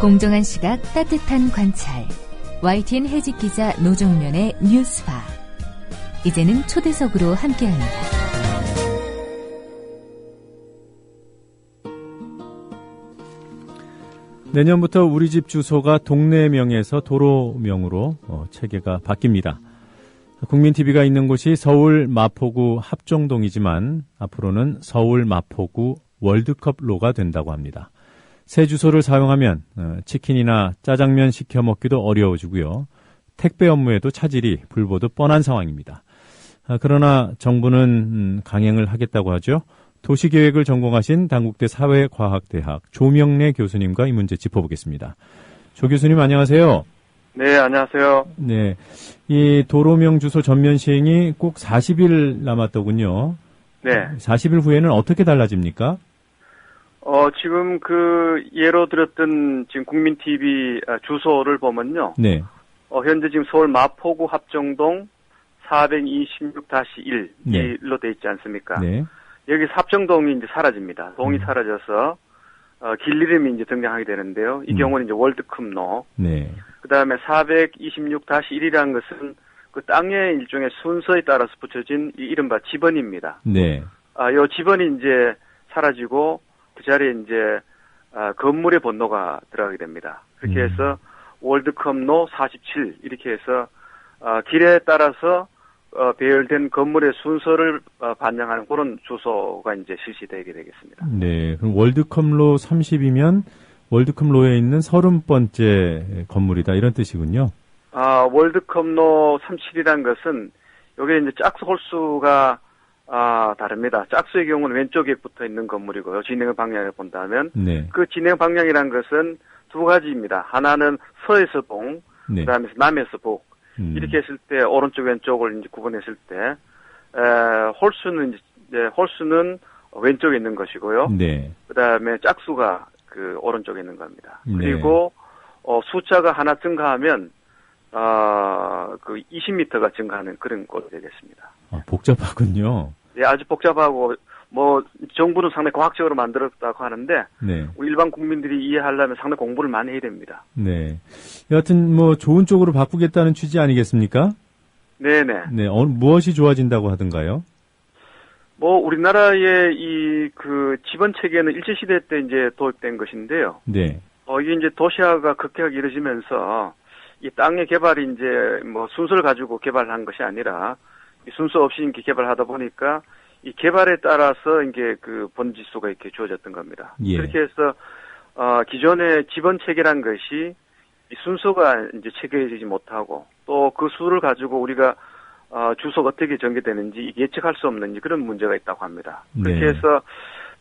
공정한 시각 따뜻한 관찰. YTN 해직 기자 노정면의 뉴스바. 이제는 초대석으로 함께합니다. 내년부터 우리 집 주소가 동네명에서 도로명으로 어, 체계가 바뀝니다. 국민TV가 있는 곳이 서울 마포구 합정동이지만 앞으로는 서울 마포구 월드컵로가 된다고 합니다. 새 주소를 사용하면 어, 치킨이나 짜장면 시켜 먹기도 어려워지고요. 택배 업무에도 차질이 불보듯 뻔한 상황입니다. 아, 그러나 정부는 음, 강행을 하겠다고 하죠. 도시계획을 전공하신 당국대 사회과학대학 조명래 교수님과 이 문제 짚어보겠습니다. 조 교수님 안녕하세요. 네, 안녕하세요. 네. 이 도로명 주소 전면 시행이 꼭 40일 남았더군요. 네. 40일 후에는 어떻게 달라집니까? 어, 지금 그 예로 들었던 지금 국민 TV 아, 주소를 보면요. 네. 어, 현재 지금 서울 마포구 합정동 426-1 네. 일로 돼 있지 않습니까? 네. 여기 합정동이 이제 사라집니다. 동이 음. 사라져서 어, 길 이름이 이제 등장하게 되는데요. 이 음. 경우는 이제 월드컵로. 네. 그 다음에 426-1이라는 것은 그 땅의 일종의 순서에 따라서 붙여진 이 이른바 지번입니다. 네. 아, 요 지번이 이제 사라지고 그 자리에 이제 아, 건물의 번호가 들어가게 됩니다. 그렇게 음. 해서 월드컵로 47 이렇게 해서 아, 길에 따라서 어, 배열된 건물의 순서를 어, 반영하는 그런 주소가 이제 실시되게 되겠습니다. 네. 그럼 월드컵로 30이면 월드컵로에 있는 30번째 건물이다 이런 뜻이군요. 아, 월드컵로 37이라는 것은 여기에 이제 짝수 홀수가 아, 다릅니다. 짝수의 경우는 왼쪽에 붙어 있는 건물이고요. 진행 방향을 본다면 네. 그 진행 방향이라는 것은 두 가지입니다. 하나는 서에서 동, 네. 그다음에 남에서 북. 음. 이렇게 했을 때 오른쪽 왼쪽을 이제 구분했을 때 에, 홀수는 이제 홀수는 왼쪽에 있는 것이고요. 네. 그다음에 짝수가 그 오른쪽에 있는 겁니다. 네. 그리고 어, 숫자가 하나 증가하면 어그 20m가 증가하는 그런 꼴이 되겠습니다. 아, 복잡하군요. 예, 아주 복잡하고 뭐 정부는 상당히 과학적으로 만들었다고 하는데 네. 우리 일반 국민들이 이해하려면 상당히 공부를 많이 해야 됩니다. 네. 여하튼 뭐 좋은 쪽으로 바꾸겠다는 취지 아니겠습니까? 네네. 네. 어, 무엇이 좋아진다고 하던가요? 뭐 우리나라의 이 그 지번 체계는 일제 시대 때 이제 도입된 것인데요. 네. 어 이게 이제 도시화가 급격하게 이루어지면서 이 땅의 개발이 이제 뭐 순서를 가지고 개발한 것이 아니라 이 순서 없이 이렇게 개발하다 보니까 이 개발에 따라서 이게 그 번지수가 이렇게 주어졌던 겁니다. 예. 그렇게 해서 어 기존의 지번 체계란 것이 이 순서가 이제 체계되지 못하고 또 그 수를 가지고 우리가 어, 주소가 어떻게 전개되는지 예측할 수 없는 이제 그런 문제가 있다고 합니다. 그렇게 네. 해서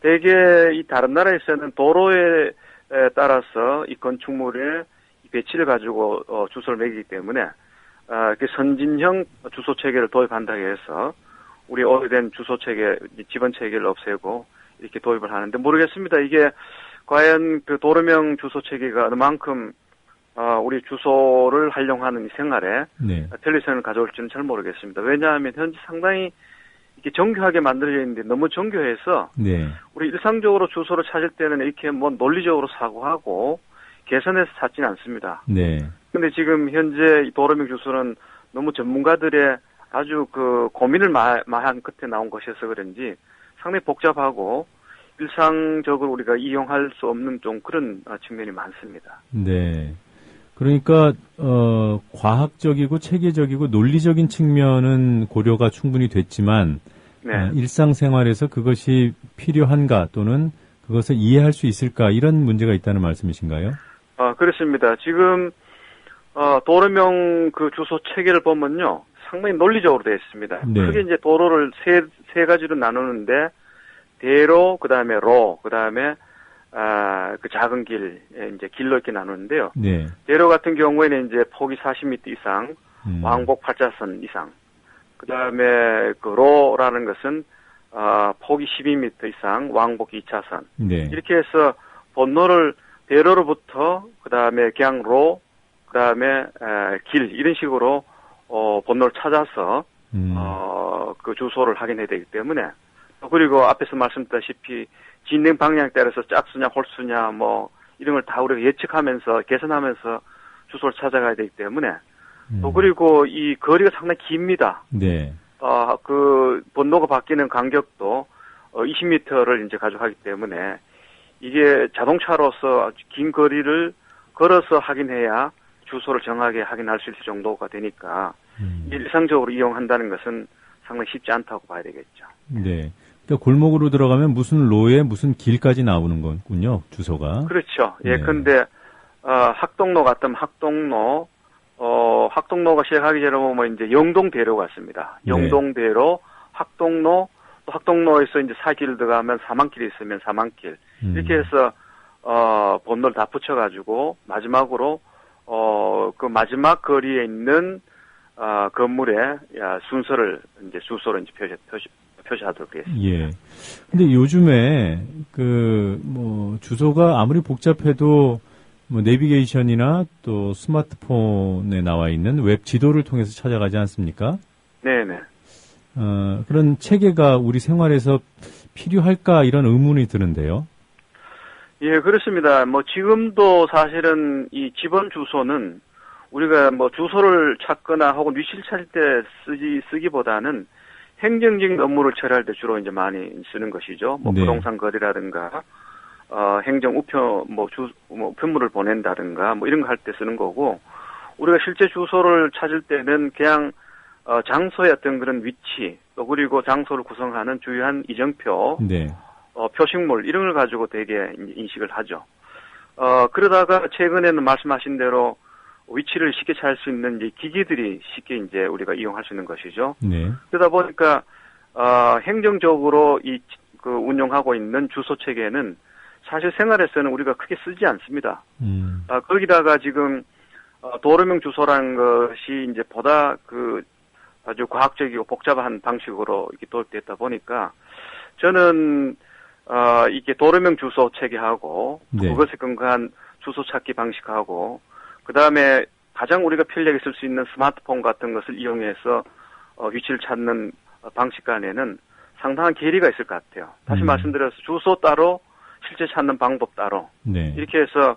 대개 이 다른 나라에서는 도로에 에 따라서 이 건축물의 이 배치를 가지고 어, 주소를 매기기 때문에 아, 이렇게 선진형 주소 체계를 도입한다고 해서 우리 오래된 주소 체계, 이 지번 체계를 없애고 이렇게 도입을 하는데 모르겠습니다. 이게 과연 그 도로명 주소 체계가 얼만큼 어, 우리 주소를 활용하는 이 생활에 네. 텔레비전을 가져올지는 잘 모르겠습니다. 왜냐하면 현재 상당히 이렇게 정교하게 만들어져 있는데 너무 정교해서 네. 우리 일상적으로 주소를 찾을 때는 이렇게 뭐 논리적으로 사고하고 개선해서 찾지는 않습니다. 네. 근데 지금 현재 이 도로명 주소는 너무 전문가들의 아주 그 고민을 마, 마한 끝에 나온 것이어서 그런지 상당히 복잡하고 일상적으로 우리가 이용할 수 없는 좀 그런 어, 측면이 많습니다. 네. 그러니까 어 과학적이고 체계적이고 논리적인 측면은 고려가 충분히 됐지만 네. 어, 일상생활에서 그것이 필요한가 또는 그것을 이해할 수 있을까 이런 문제가 있다는 말씀이신가요? 어, 그렇습니다. 지금, 어, 도로명 그 주소 체계를 보면요. 상당히 논리적으로 되어 있습니다. 네. 크게 이제 도로를 세, 세 가지로 나누는데, 대로, 그 다음에 로, 그 다음에, 아, 그 작은 길, 예, 이제 길로 이렇게 나누는데요. 네. 대로 같은 경우에는 이제 폭이 40m 이상, 음. 왕복 8자선 이상. 그 다음에 그 로라는 것은, 아, 폭이 12m 이상, 왕복 2차선. 네. 이렇게 해서 번호를 대로로부터 그 다음에 그냥 로, 그 다음에 길 이런 식으로 어, 번호를 찾아서 음. 어, 그 주소를 확인해야 되기 때문에 그리고 앞에서 말씀드렸다시피 진행 방향에 따라서 짝수냐 홀수냐 뭐 이런 걸 다 우리가 예측하면서 개선하면서 주소를 찾아가야 되기 때문에 음. 또 그리고 이 거리가 상당히 깁니다. 네. 어, 그 번호가 바뀌는 간격도 어, 20m를 이제 가져가기 때문에 이게 자동차로서 아주 긴 거리를 걸어서 확인해야 주소를 정확하게 확인할 수 있을 정도가 되니까 음. 일상적으로 이용한다는 것은 상당히 쉽지 않다고 봐야 되겠죠. 네. 그러니까 골목으로 들어가면 무슨 로에 무슨 길까지 나오는 거군요. 주소가. 그렇죠. 예, 네. 근데 어, 학동로 같으면 학동로, 어, 학동로가 시작하기 전에 보면 이제 영동대로 같습니다. 네. 영동대로, 학동로, 또 학동로에서 이제 사길 들어가면 사만길이 있으면 사만길. 음. 이렇게 해서, 어, 번호를 다 붙여가지고, 마지막으로, 어, 그 마지막 거리에 있는, 어, 건물의 야, 순서를 이제 주소로 이제 표시, 표시, 표시하도록 되어 있습니다. 예. 근데 요즘에 그 뭐 주소가 아무리 복잡해도 뭐 내비게이션이나 또 스마트폰에 나와 있는 웹 지도를 통해서 찾아가지 않습니까? 네네. 어, 그런 체계가 우리 생활에서 필요할까 이런 의문이 드는데요. 예, 그렇습니다. 뭐 지금도 사실은 이 집원 주소는 우리가 뭐 주소를 찾거나 혹은 위치를 찾을 때 쓰기 쓰기보다는 행정적인 업무를 처리할 때 주로 이제 많이 쓰는 것이죠. 뭐 네. 부동산 거래라든가 어 행정 우표 뭐주 뭐 우편물을 보낸다든가 뭐 이런 거 할 때 쓰는 거고 우리가 실제 주소를 찾을 때는 그냥 어 장소의 어떤 그런 위치 또 그리고 장소를 구성하는 주요한 이정표 네. 어, 표식물 이런 걸 가지고 되게 인식을 하죠. 어, 그러다가 최근에는 말씀하신 대로 위치를 쉽게 찾을 수 있는 이제 기기들이 쉽게 이제 우리가 이용할 수 있는 것이죠. 네. 그러다 보니까 어, 행정적으로 이 그 운영하고 있는 주소 체계는 사실 생활에서는 우리가 크게 쓰지 않습니다. 음. 아, 거기다가 지금 어, 도로명 주소라는 것이 이제 보다 그 아주 과학적이고 복잡한 방식으로 이렇게 도입됐다 보니까 저는 어, 이게 도로명 주소 체계하고 네. 그것에 근거한 주소 찾기 방식하고 그 다음에 가장 우리가 편리하게 쓸 수 있는 스마트폰 같은 것을 이용해서 어, 위치를 찾는 어, 방식 간에는 상당한 괴리가 있을 것 같아요. 다시 음. 말씀드려서 주소 따로 실제 찾는 방법 따로 네. 이렇게 해서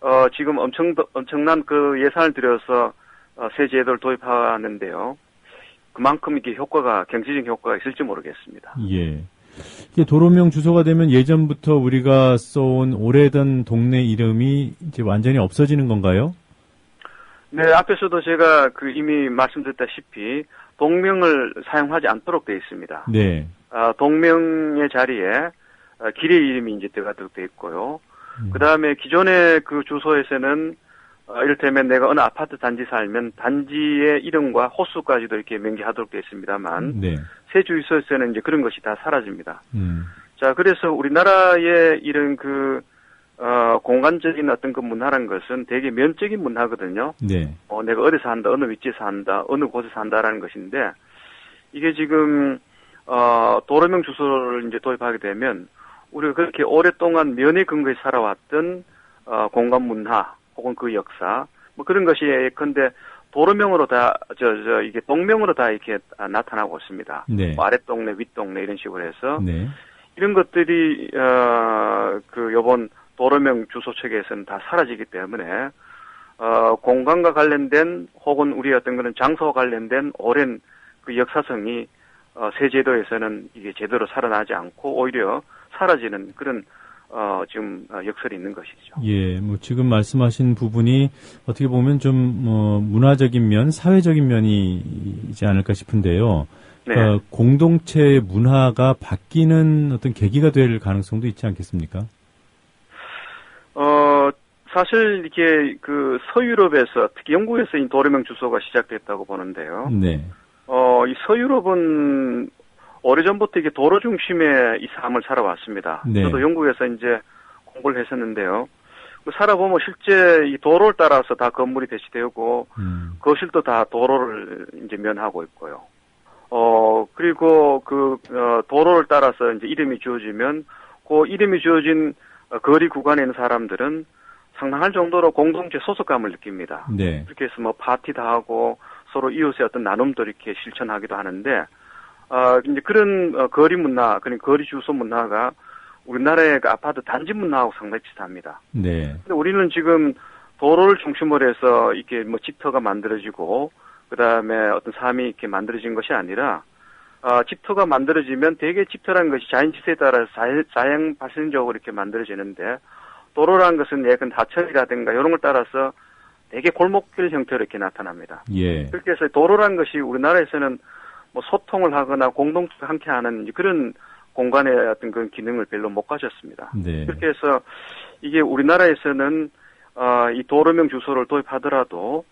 어 지금 엄청 엄청난 그 예산을 들여서 어, 새 제도를 도입하는데요. 그만큼 이게 효과가 경제적 효과가 있을지 모르겠습니다. 예. 이게 도로명 주소가 되면 예전부터 우리가 써온 오래된 동네 이름이 이제 완전히 없어지는 건가요? 네, 앞에서도 제가 그 이미 말씀드렸다시피 동명을 사용하지 않도록 되어 있습니다. 네. 아, 동명의 자리에 어, 길의 이름이 이제 들어가도록 되어 있고요. 음. 그 다음에 기존의 그 주소에서는 어, 이를테면 내가 어느 아파트 단지 살면 단지의 이름과 호수까지도 이렇게 명기하도록 되어 있습니다만 네. 새 주소에서는 이제 그런 것이 다 사라집니다. 음. 자, 그래서 우리나라의 이런 그, 어, 공간적인 어떤 그 문화란 것은 되게 면적인 문화거든요. 네. 어, 내가 어디서 한다, 어느 위치에서 한다, 어느 곳에서 한다라는 것인데, 이게 지금, 어, 도로명 주소를 이제 도입하게 되면, 우리가 그렇게 오랫동안 면에 근거해 살아왔던, 어, 공간 문화, 혹은 그 역사, 뭐 그런 것이 예컨대 도로명으로 다, 저, 저, 이게 동명으로 다 이렇게 아, 나타나고 있습니다. 네. 뭐 아랫동네, 윗동네 이런 식으로 해서, 네. 이런 것들이 어, 그 요번 도로명 주소 체계에서는 다 사라지기 때문에 어, 공간과 관련된 혹은 우리 어떤 그런 장소와 관련된 오랜 그 역사성이 어, 새 제도에서는 이게 제대로 살아나지 않고 오히려 사라지는 그런 어, 지금 어, 역설이 있는 것이죠. 예, 뭐 지금 말씀하신 부분이 어떻게 보면 좀 뭐 문화적인 면, 사회적인 면이지 않을까 싶은데요. 네. 그러니까 공동체의 문화가 바뀌는 어떤 계기가 될 가능성도 있지 않겠습니까? 어, 사실 이게 그 서유럽에서 특히 영국에서 이 도로명 주소가 시작됐다고 보는데요. 네. 어, 이 서유럽은 오래전부터 이게 도로 중심의 이 삶을 살아왔습니다. 네. 저도 영국에서 이제 공부를 했었는데요. 그 살아보면 실제 이 도로를 따라서 다 건물이 배치되고 음. 거실도 다 도로를 이제 면하고 있고요. 어, 그리고 그, 어, 도로를 따라서 이제 이름이 지어지면 그 이름이 지어진 어, 거리 구간에 있는 사람들은 상당할 정도로 공동체 소속감을 느낍니다. 네. 그렇게 해서 뭐 파티도 하고 서로 이웃의 어떤 나눔도 이렇게 실천하기도 하는데 어 이제 그런 어, 거리 문화, 그런 거리 주소 문화가 우리나라의 그 아파트 단지 문화하고 상당히 비슷합니다. 네. 근데 우리는 지금 도로를 중심으로 해서 이렇게 뭐 집터가 만들어지고 그다음에 어떤 삶이 이렇게 만들어진 것이 아니라 어, 집터가 만들어지면 대개 집터라는 것이 자연지세에 따라서 자연, 자연 발생적으로 이렇게 만들어지는데 도로라는 것은 예컨 하천이라든가 이런 걸 따라서 대개 골목길 형태로 이렇게 나타납니다. 예. 그렇게 해서 도로라는 것이 우리나라에서는 뭐 소통을 하거나 공동체가 함께 하는 그런 공간의 어떤 그런 기능을 별로 못 가졌습니다. 네. 그렇게 해서 이게 우리나라에서는 어, 이 도로명 주소를 도입하더라도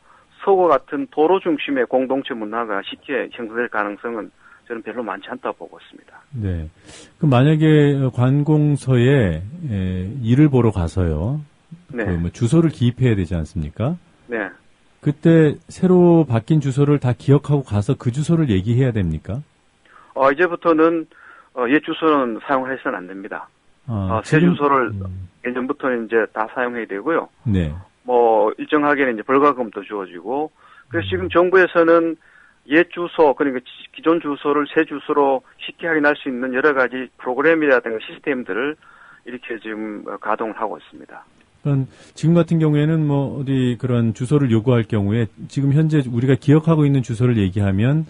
서구 같은 도로 중심의 공동체 문화가 쉽게 형성될 가능성은 저는 별로 많지 않다고 보고 있습니다. 네. 그 만약에 관공서에 에, 일을 보러 가서요. 네. 그 뭐 주소를 기입해야 되지 않습니까? 네. 그때 새로 바뀐 주소를 다 기억하고 가서 그 주소를 얘기해야 됩니까? 어, 이제부터는 어, 옛 주소는 사용을 해서는 안 됩니다. 아, 어, 새 지금- 주소를 음, 예전부터는 이제 다 사용해야 되고요. 네. 뭐 일정하게는 이제 벌과금도 주어지고 음. 그래서 지금 정부에서는 옛 주소 그러니까 지- 기존 주소를 새 주소로 쉽게 확인할 수 있는 여러 가지 프로그램이라든가 시스템들을 이렇게 지금 어, 가동을 하고 있습니다. 그럼 지금 같은 경우에는 뭐 어디 그런 주소를 요구할 경우에 지금 현재 우리가 기억하고 있는 주소를 얘기하면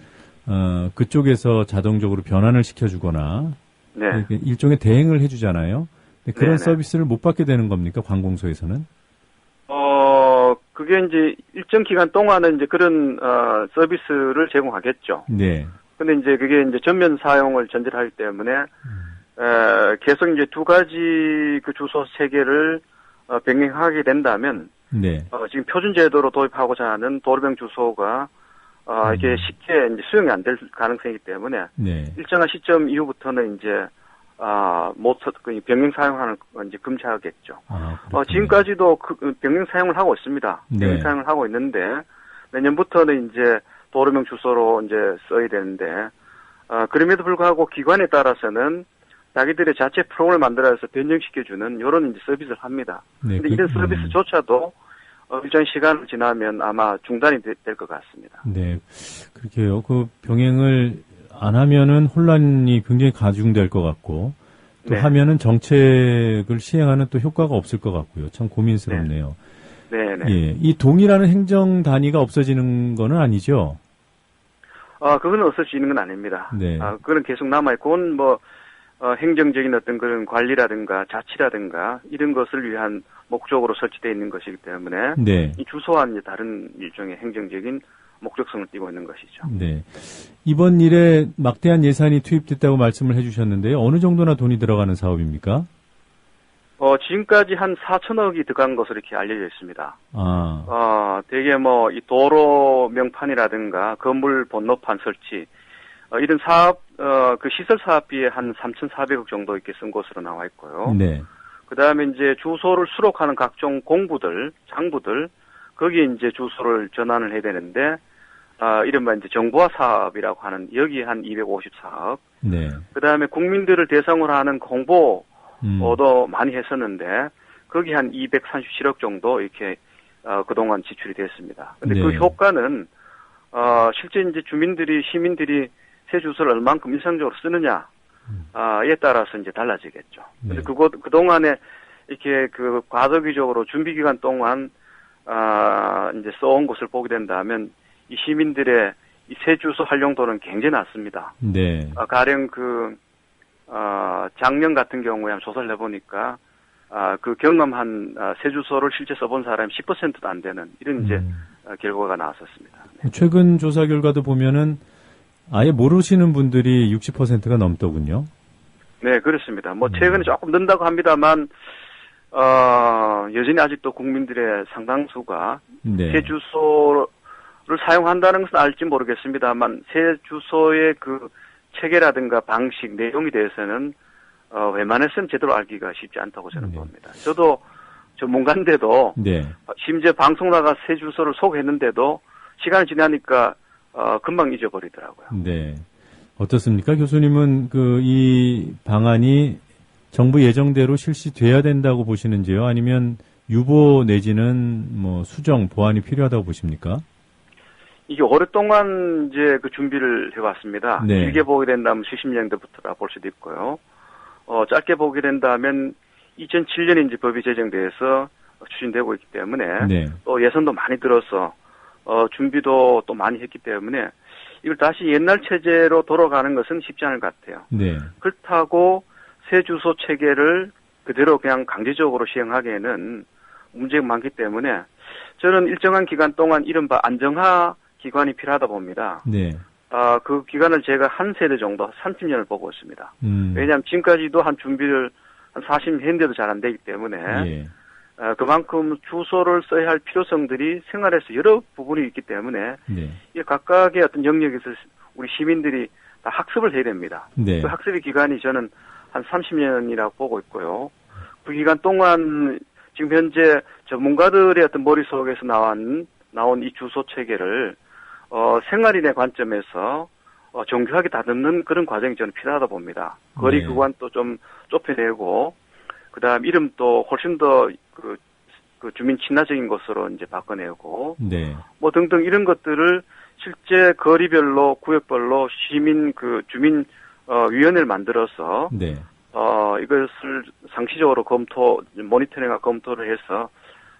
어, 그쪽에서 자동적으로 변환을 시켜주거나 네. 일종의 대행을 해주잖아요. 그런 네네. 서비스를 못 받게 되는 겁니까 관공서에서는? 어 그게 이제 일정 기간 동안은 이제 그런 어 서비스를 제공하겠죠. 네. 근데 이제 그게 이제 전면 사용을 전제를 하기 때문에 에, 계속 이제 두 가지 그 주소 체계를 어, 병행하게 된다면 네. 어, 지금 표준 제도로 도입하고자 하는 도로명 주소가 어, 이게 음. 쉽게 이제 수용이 안 될 가능성이기 때문에 네. 일정한 시점 이후부터는 이제 아, 못 서- 그 병행 사용하는 건 이제 금지하겠죠. 아, 어. 지금까지도 그그 병행 사용을 하고 있습니다. 네. 병행 사용을 하고 있는데 내년부터는 이제 도로명 주소로 이제 써야 되는데 어, 그럼에도 불구하고 기관에 따라서는 자기들의 자체 프로그램을 만들어서 변경시켜주는 이런 이제 서비스를 합니다. 네, 근데 그- 이런 음. 서비스조차도 어, 일정 시간을 지나면 아마 중단이 될 것 같습니다. 네, 그렇게요. 그 병행을 안 하면은 혼란이 굉장히 가중될 것 같고 또 네. 하면은 정책을 시행하는 또 효과가 없을 것 같고요. 참 고민스럽네요. 네 네. 예, 이 동이라는 행정 단위가 없어지는 거는 아니죠. 아, 그거는 없어지는 건 아닙니다. 네. 아, 그거는 계속 남아 있고, 그건 뭐, 어, 행정적인 어떤 그런 관리라든가 자치라든가 이런 것을 위한 목적으로 설치되어 있는 것이기 때문에 네, 이 주소와는 다른 일종의 행정적인 목적성을 띠고 있는 것이죠. 네. 이번 일에 막대한 예산이 투입됐다고 말씀을 해주셨는데요. 어느 정도나 돈이 들어가는 사업입니까? 어, 지금까지 한 4천억이 들어간 것으로 이렇게 알려져 있습니다. 아, 어, 되게 뭐, 이 도로 명판이라든가 건물 번호판 설치, 어, 이런 사업, 어, 그 시설 사업비에 한 3,400억 정도 이렇게 쓴 것으로 나와 있고요. 네, 그 다음에 이제 주소를 수록하는 각종 공부들, 장부들, 거기에 이제 주소를 전환을 해야 되는데, 아, 이른바 이제 정보화 사업이라고 하는 여기에 한 254억, 네. 그 다음에 국민들을 대상으로 하는 홍보, 음, 도 많이 했었는데 거기 한 237억 정도 이렇게 어, 그동안 지출이 됐습니다. 근데 그 네. 효과는 어, 실제 이제 주민들이 시민들이 새 주소를 얼만큼 일상적으로 쓰느냐 아, 에 따라서 이제 달라지겠죠. 근데 네. 그거 그동안에 이렇게 그 과도기적으로 준비 기간 동안 아, 이제 써온 것을 보게 된다면 이 시민들의 이 새 주소 활용도는 굉장히 낮습니다. 네, 아, 가령 그, 어, 작년 같은 경우에 한번 조사를 해보니까, 아, 그 경험한 아, 새 주소를 실제 써본 사람이 10%도 안 되는 이런 이제 음. 어, 결과가 나왔었습니다. 네. 최근 조사 결과도 보면은 아예 모르시는 분들이 60%가 넘더군요. 네, 그렇습니다. 뭐 음. 최근에 조금 는다고 합니다만, 어, 여전히 아직도 국민들의 상당수가 네. 새 주소를 사용한다는 것은 알지 모르겠습니다만, 새 주소의 그 체계라든가 방식, 내용에 대해서는 어, 웬만해서는 제대로 알기가 쉽지 않다고 저는 네. 봅니다. 저도 전문가인데도 네. 심지어 방송 나가 새 주소를 소개했는데도 시간이 지나니까 어, 금방 잊어버리더라고요. 네. 어떻습니까? 교수님은 그 이 방안이 정부 예정대로 실시돼야 된다고 보시는지요? 아니면 유보 내지는 뭐 수정, 보완이 필요하다고 보십니까? 이게 오랫동안 이제 그 준비를 해왔습니다. 네. 길게 보게 된다면 수십 년대부터라 볼 수도 있고요. 어, 짧게 보게 된다면 2007년에 이제 법이 제정돼서 추진되고 있기 때문에 네. 또 예산도 많이 들어서 어, 준비도 또 많이 했기 때문에 이걸 다시 옛날 체제로 돌아가는 것은 쉽지 않을 것 같아요. 네. 그렇다고 새 주소 체계를 그대로 그냥 강제적으로 시행하기에는 문제가 많기 때문에 저는 일정한 기간 동안 이른바 안정화 기관이 필요하다 봅니다. 네. 아, 그 기간을 제가 한 세대 정도, 30년을 보고 있습니다. 음. 왜냐하면 지금까지도 한 준비를 한 40년 했는데도 잘 안 되기 때문에 예. 아, 그만큼 주소를 써야 할 필요성들이 생활에서 여러 부분이 있기 때문에 네. 이 각각의 어떤 영역에서 우리 시민들이 다 학습을 해야 됩니다. 네. 그 학습의 기간이 저는 한 30년이라고 보고 있고요. 그 기간 동안 지금 현재 전문가들의 어떤 머릿속에서 나온, 나온 이 주소 체계를, 어, 생활인의 관점에서, 어, 정교하게 다듬는 그런 과정이 저는 필요하다 봅니다. 거리 네. 구간 또좀 좁혀내고, 그 다음 이름도 훨씬 더 그, 그 주민 친화적인 것으로 이제 바꿔내고, 네. 뭐 등등 이런 것들을 실제 거리별로 구역별로 시민 그 주민 어 위원회를 만들어서 네. 어 이것을 상시적으로 검토 모니터링과 검토를 해서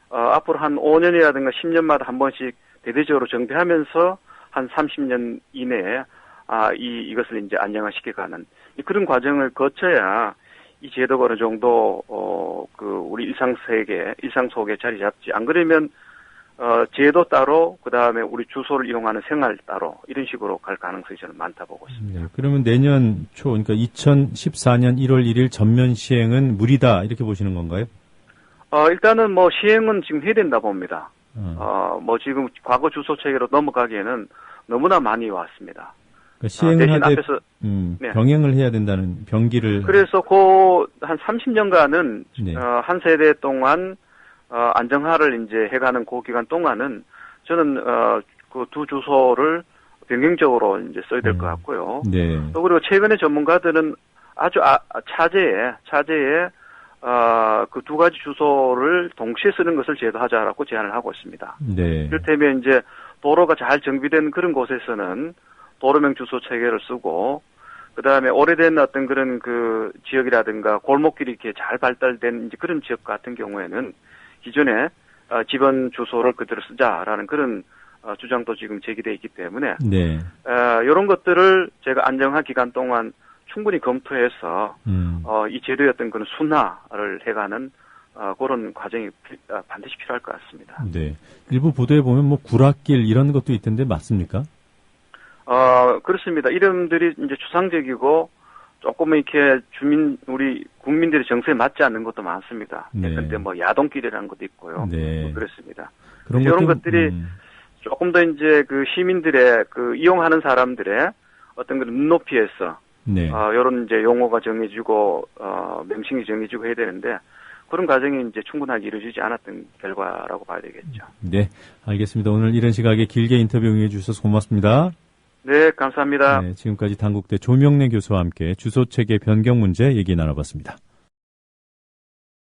어 앞으로 한 5년이라든가 10년마다 한 번씩 대대적으로 정비하면서 한 30년 이내에 아 이 이것을 이제 안정화시켜가는 그런 과정을 거쳐야 이 제도가 어느 정도 어 그 우리 일상 세계 일상 속에 자리 잡지 안 그러면 어, 제도 따로, 그 다음에 우리 주소를 이용하는 생활 따로, 이런 식으로 갈 가능성이 저는 많다 보고 있습니다. 네. 그러면 내년 초, 그러니까 2014년 1월 1일 전면 시행은 무리다 이렇게 보시는 건가요? 어, 일단은 뭐 시행은 지금 해야 된다 봅니다. 어. 어, 뭐 지금 과거 주소 체계로 넘어가기에는 너무나 많이 왔습니다. 그러니까 시행을 대신 하되 앞에서, 음, 네. 병행을 해야 된다는 병기를 그래서 그, 한 30년간은, 네. 어, 한 세대 동안, 어, 안정화를 이제 해가는 그 기간 동안은 저는, 어, 그 두 주소를 변경적으로 이제 써야 될것 음. 같고요. 네. 또 그리고 최근에 전문가들은 아주 아, 아, 차제에 차제에 어, 그 두 가지 주소를 동시에 쓰는 것을 제도하자라고 제안을 하고 있습니다. 네. 이를테면 이제 도로가 잘 정비된 그런 곳에서는 도로명 주소 체계를 쓰고 그 다음에 오래된 어떤 그런 그 지역이라든가 골목길이 이렇게 잘 발달된 이제 그런 지역 같은 경우에는 기존에 어, 집원 주소를 그대로 쓰자라는 그런 어, 주장도 지금 제기돼 있기 때문에 네. 어, 이런 것들을 제가 안정화 기간 동안 충분히 검토해서 음. 어, 이 제도의 어떤 그런 순화를 해가는 어, 그런 과정이 피- 어, 반드시 필요할 것 같습니다. 네. 일부 보도에 보면 뭐 구락길 이런 것도 있던데 맞습니까? 어, 그렇습니다. 이름들이 이제 추상적이고 조금 이렇게 주민 우리 국민들의 정서에 맞지 않는 것도 많습니다. 네. 예컨대뭐 야동길이라는 것도 있고요. 네. 뭐 그렇습니다. 그런 이런 것도, 것들이 음, 조금 더 이제 그 시민들의 그 이용하는 사람들의 어떤 그런 눈높이에서 네. 어, 이런 이제 용어가 정해지고, 어, 명칭이 정해지고 해야 되는데, 그런 과정이 이제 충분하게 이루어지지 않았던 결과라고 봐야 되겠죠. 네. 알겠습니다. 오늘 이런 시각에 길게 인터뷰 응해 주셔서 고맙습니다. 네, 감사합니다. 네, 지금까지 당국대 조명래 교수와 함께 주소 체계 변경 문제 얘기 나눠봤습니다.